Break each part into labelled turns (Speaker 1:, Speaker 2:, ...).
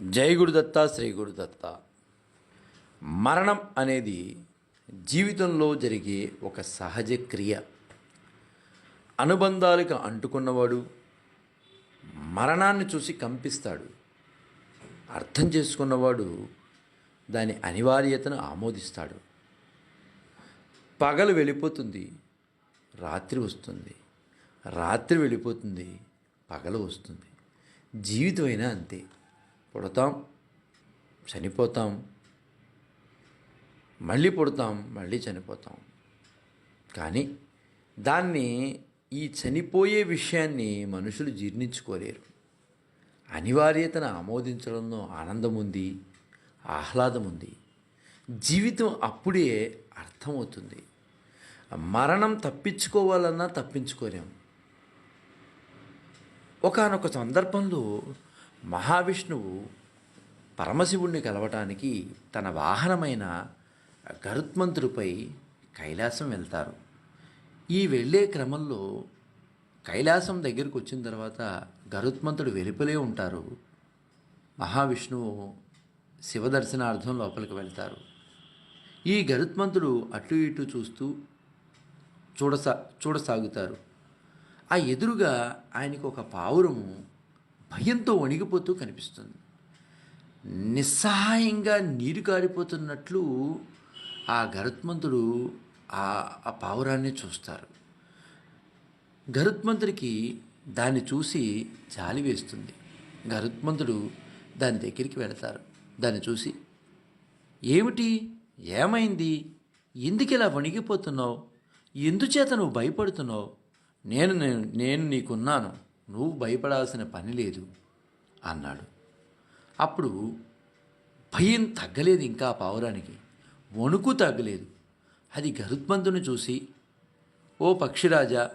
Speaker 1: జై గురుదత్త శ్రీ గురుదత్త మరణం అనేది జీవితంలో జరిగే ఒక సహజ క్రియ. అనుబంధాలకు అంటుకున్నవాడు మరణాన్ని చూసి కంపిస్తాడు. అర్థం చేసుకున్నవాడు దాని అనివార్యతను ఆమోదిస్తాడు. పగలు వెళ్ళిపోతుంది రాత్రి వస్తుంది. రాత్రి వెళ్ళిపోతుంది పగలు వస్తుంది. జీవితం అయినా అంతే. పుడతాం చనిపోతాం మళ్ళీ పుడతాం మళ్ళీ చనిపోతాం. కానీ దాన్ని ఈ చనిపోయే విషయాన్ని మనుషులు జీర్ణించుకోలేరు. అనివార్యతను ఆమోదించడంలో ఆనందం ఉంది ఆహ్లాదం ఉంది. జీవితం అప్పుడే అర్థమవుతుంది. మరణం తప్పించుకోవాలన్నా తప్పించుకోలేము ఒకానొక సందర్భంలో మహావిష్ణువు పరమశివుణ్ణి కలవటానికి తన వాహనమైన గరుత్మంతుడిపై కైలాసం వెళ్తారు. ఈ వెళ్ళే క్రమంలో కైలాసం దగ్గరికి వచ్చిన తర్వాత గరుత్మంతుడు వెలుపలే ఉంటారు. మహావిష్ణువు శివదర్శనార్థం లోపలికి వెళ్తారు. ఈ గరుత్మంతుడు అటు ఇటు చూస్తూ చూడసా చూడసాగుతారు. ఆ ఎదురుగా ఆయనకు ఒక పావురము భయంతో వణిగిపోతూ కనిపిస్తుంది. నిస్సహాయంగా నీరు కారిపోతున్నట్లు ఆ గరుత్మంతుడు ఆ ఆ పావురాన్ని చూస్తారు. గరుత్మంతుడికి దాన్ని చూసి జాలి వేస్తుంది. గరుత్మంతుడు దాని దగ్గరికి వెళతారు. దాన్ని చూసి ఏమిటి? ఏమైంది? ఎందుకు ఇలా వణిగిపోతున్నావు? ఎందుచేత నువ్వు భయపడుతున్నావు? నేను నేను నేను నీకున్నాను. నువ్వు భయపడాల్సిన పని లేదు అన్నాడు. అప్పుడు భయం తగ్గలేదు ఇంకా పావురానికి. వణుకు తగ్గలేదు. అది గరుత్మంతుని చూసి ఓ పక్షిరాజా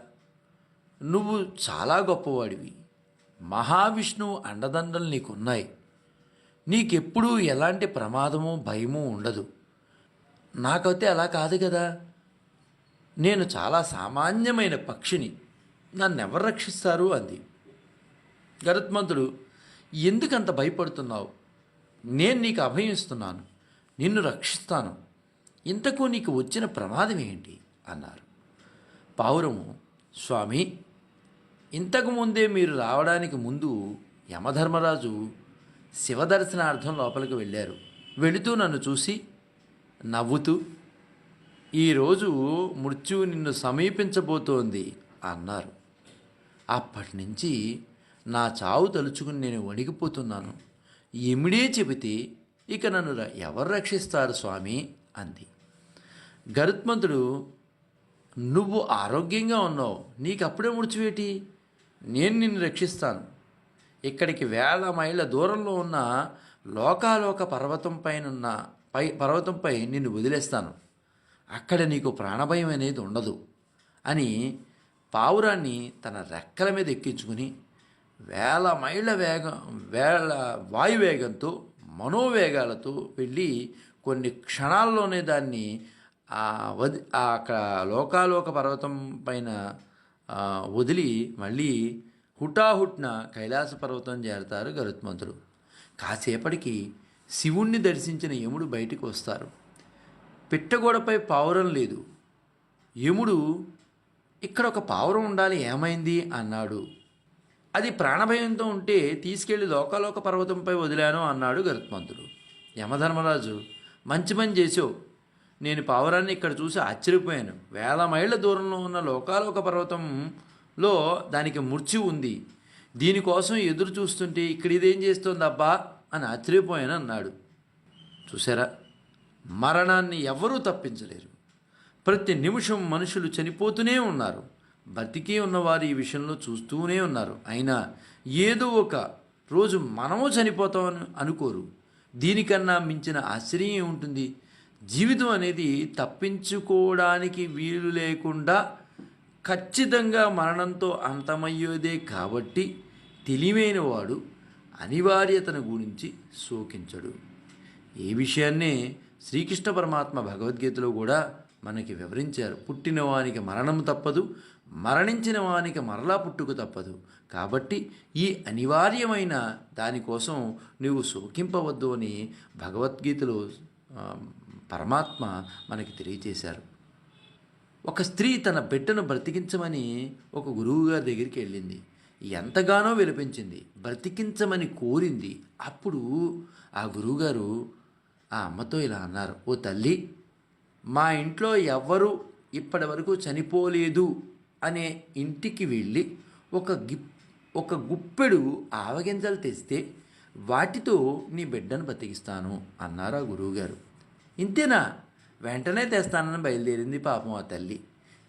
Speaker 1: నువ్వు చాలా గొప్పవాడివి. మహావిష్ణువు అండదండలు నీకున్నాయి. నీకెప్పుడూ ఎలాంటి ప్రమాదము భయము ఉండదు. నాకైతే అలా కాదు కదా. నేను చాలా సామాన్యమైన పక్షిని. నన్ను ఎవరు రక్షిస్తారు అంది. గరుత్మంతుడు ఎందుకంత భయపడుతున్నావు? నేను నీకు అభయం ఇస్తున్నాను. నిన్ను రక్షిస్తాను. ఇంతకు నీకు వచ్చిన ప్రమాదం ఏంటి? అన్నారు. పావురము స్వామి ఇంతకు ముందే మీరు రావడానికి ముందు యమధర్మరాజు శివదర్శనార్థం లోపలికి వెళ్ళారు. వెళుతూ నన్ను చూసి నవ్వుతూ ఈరోజు మృత్యువు నిన్ను సమీపించబోతోంది అన్నారు. అప్పటి నుంచి నా చావు తలుచుకుని నేను వణిగిపోతున్నాను ఎమిడే చెబితే ఇక నన్ను ఎవరు రక్షిస్తారు స్వామి? అంది. గరుత్మంతుడు నువ్వు ఆరోగ్యంగా ఉన్నావు. నీకు అప్పుడే ముడిచివేటి? నేను నిన్ను రక్షిస్తాను. ఇక్కడికి వేల మైళ్ళ దూరంలో ఉన్న లోకాలోక పర్వతం పైన ఉన్న పై పర్వతంపై నిన్ను వదిలేస్తాను. అక్కడ నీకు ప్రాణభయం అనేది ఉండదు. అని పావురాన్ని తన రెక్కల మీద ఎక్కించుకుని వేల మైళ్ళ వేగం వేల వాయువేగంతో మనోవేగాలతో వెళ్ళి కొన్ని క్షణాల్లోనే దాన్ని ఆ వది ఆ అక్కడ లోకాలోక పర్వతం పైన వదిలి మళ్ళీ హుటాహుట్న కైలాస పర్వతం చేరతారు గరుత్మంతుడు. కాసేపటికి శివుణ్ణి దర్శించిన యముడు బయటికి వస్తారు. పిట్టగోడపై పావురం లేదు. యముడు ఇక్కడ ఒక పావురం ఉండాలి ఏమైంది? అన్నాడు. అది ప్రాణభయంతో ఉంటే తీసుకెళ్ళి లోకాలోక పర్వతంపై వదిలాను అన్నాడు గరుత్మంతుడు. యమధర్మరాజు మంచి పని చేసావు నేను పావురాన్ని ఇక్కడ చూసి ఆశ్చర్యపోయాను. వేల మైళ్ళ దూరంలో ఉన్న లోకాలోక పర్వతంలో దానికి మృత్యు ఉంది. దీనికోసం ఎదురు చూస్తుంటే ఇక్కడ ఇదేం చేస్తోందబ్బా అని ఆశ్చర్యపోయాను అన్నాడు. చూసారా మరణాన్ని ఎవరూ తప్పించలేరు. ప్రతి నిమిషం మనుషులు చనిపోతూనే ఉన్నారు. బతికే ఉన్నవారు ఈ విషయంలో చూస్తూనే ఉన్నారు. అయినా ఏదో ఒక రోజు మనము చనిపోతామని అనుకోరు. దీనికన్నా మించిన ఆశ్చర్యం ఏముంటుంది? జీవితం అనేది తప్పించుకోవడానికి వీలు లేకుండా ఖచ్చితంగా మరణంతో అంతమయ్యేదే కాబట్టి తెలివైన వాడు అనివార్యతను గురించి శోకించడు. ఈ విషయాన్నే శ్రీకృష్ణ పరమాత్మ భగవద్గీతలో కూడా మనకి వివరించారు. పుట్టినవానికి మరణం తప్పదు మరణించిన వానికి మరలా పుట్టుక తప్పదు. కాబట్టి ఈ అనివార్యమైన దానికోసం నువ్వు శోకింపవద్దు అని భగవద్గీతలో పరమాత్మ మనకి తెలియజేశారు ఒక స్త్రీ తన బిడ్డను బ్రతికించమని ఒక గురువుగారి దగ్గరికి వెళ్ళింది. ఎంతగానో విలపించింది. బ్రతికించమని కోరింది. అప్పుడు ఆ గురువుగారు ఆ అమ్మతో ఇలా అన్నారు ఓ తల్లి మా ఇంట్లో ఎవ్వరూ ఇప్పటి వరకు చనిపోలేదు అనే ఇంటికి వెళ్ళి ఒక గి ఒక గుప్పెడు ఆవగింజలు తెస్తే వాటితో నీ బిడ్డను బతికిస్తాను అన్నారు ఆ గురువుగారు. ఇంతేనా? వెంటనే తెస్తానని బయలుదేరింది పాపం ఆ తల్లి.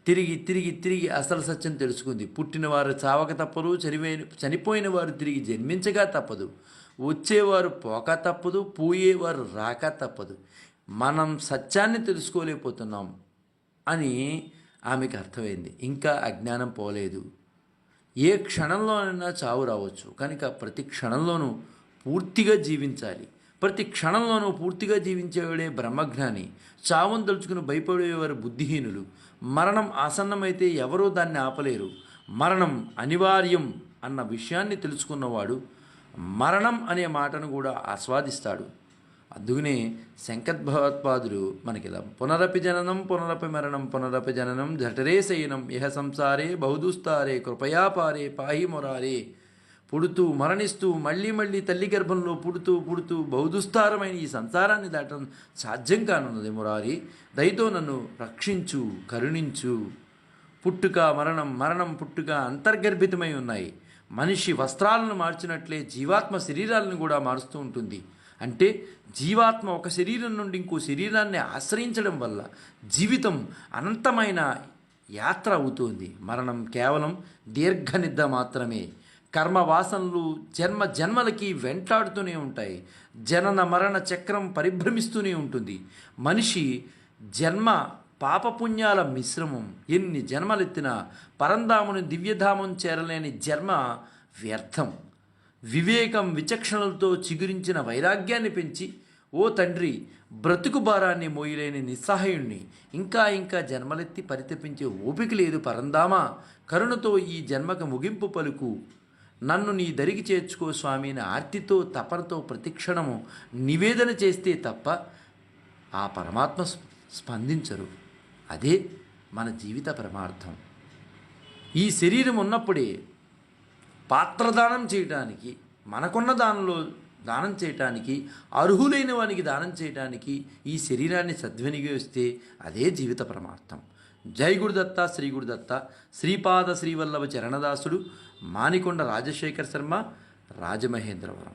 Speaker 1: తిరిగి తిరిగి తిరిగి అసలు సత్యం తెలుసుకుంది. పుట్టినవారు చావక తప్పదు చనిపోయిన చనిపోయిన వారు తిరిగి జన్మించగా తప్పదు. వచ్చేవారు పోక తప్పదు పోయేవారు రాక తప్పదు. మనం సత్యాన్ని తెలుసుకోలేకపోతున్నాం అని ఆమెకు అర్థమైంది. ఇంకా అజ్ఞానం పోలేదు. ఏ క్షణంలోనైనా చావు రావచ్చు. కనుక ప్రతి క్షణంలోనూ పూర్తిగా జీవించాలి. ప్రతి క్షణంలోనూ పూర్తిగా జీవించేవాడే బ్రహ్మజ్ఞాని చావును తలుచుకుని భయపడేవారు బుద్ధిహీనులు. మరణం ఆసన్నమైతే ఎవరూ దాన్ని ఆపలేరు. మరణం అనివార్యం అన్న విషయాన్ని తెలుసుకున్నవాడు మరణం అనే మాటను కూడా ఆస్వాదిస్తాడు. అందుకనే శంకద్భగవత్పాదులు మనకి ఇలా పునరపి జననం పునరపి మరణం పునరపి జననం జఠరే శయనం ఇహ సంసారే బహుదుస్తారే కృపయాపారే పాహి మొరారే పుడుతూ మరణిస్తూ మళ్ళీ మళ్ళీ తల్లి గర్భంలో పుడుతూ పుడుతూ బహుదుస్తారమైన ఈ సంసారాన్ని దాటం సాధ్యం కానున్నది మురారి. దయతో నన్ను రక్షించు కరుణించు. పుట్టుక మరణం మరణం పుట్టుక అంతర్గర్భితమై ఉన్నాయి. మనిషి వస్త్రాలను మార్చినట్లే జీవాత్మ శరీరాలను కూడా మారుస్తూ ఉంటుంది. అంటే జీవాత్మ ఒక శరీరం నుండి ఇంకో శరీరాన్ని ఆశ్రయించడం వల్ల జీవితం అనంతమైన యాత్ర అవుతుంది. మరణం కేవలం దీర్ఘ నిద్ర మాత్రమే. కర్మ వాసనలు జన్మ జన్మలకి వెంటాడుతూనే ఉంటాయి. జనన మరణ చక్రం పరిభ్రమిస్తూనే ఉంటుంది. మనిషి జన్మ పాపపుణ్యాల మిశ్రమం. ఎన్ని జన్మలెత్తినా పరంధాముని దివ్యధామం చేరలేని జన్మ వ్యర్థం. వివేకం విచక్షణలతో చిగురించిన వైరాగ్యాన్ని పెంచి ఓ తండ్రి బ్రతుకు భారాన్ని మోయలేని నిస్సహాయుణ్ణి. ఇంకా ఇంకా జన్మలెత్తి పరితపించే ఓపిక లేదు పరందామా కరుణతో ఈ జన్మకు ముగింపు పలుకు. నన్ను నీ దరికి చేర్చుకో స్వామి అని ఆర్తితో తపనతో ప్రతిక్షణము నివేదన చేస్తే తప్ప ఆ పరమాత్మ స్పందించరు. అదే మన జీవిత పరమార్థం. ఈ శరీరం ఉన్నప్పుడే పాత్రదానం చేయటానికి మనకున్న దానిలో దానం చేయటానికి అర్హులైన వానికి దానం చేయటానికి ఈ శరీరాన్ని సద్వినియోగిస్తే అదే జీవిత పరమార్థం జై గురుదత్త శ్రీ గురుదత్త శ్రీపాద శ్రీవల్లభ చరణదాసుడు మానికొండ రాజశేఖర్ శర్మ రాజమహేంద్రవరం.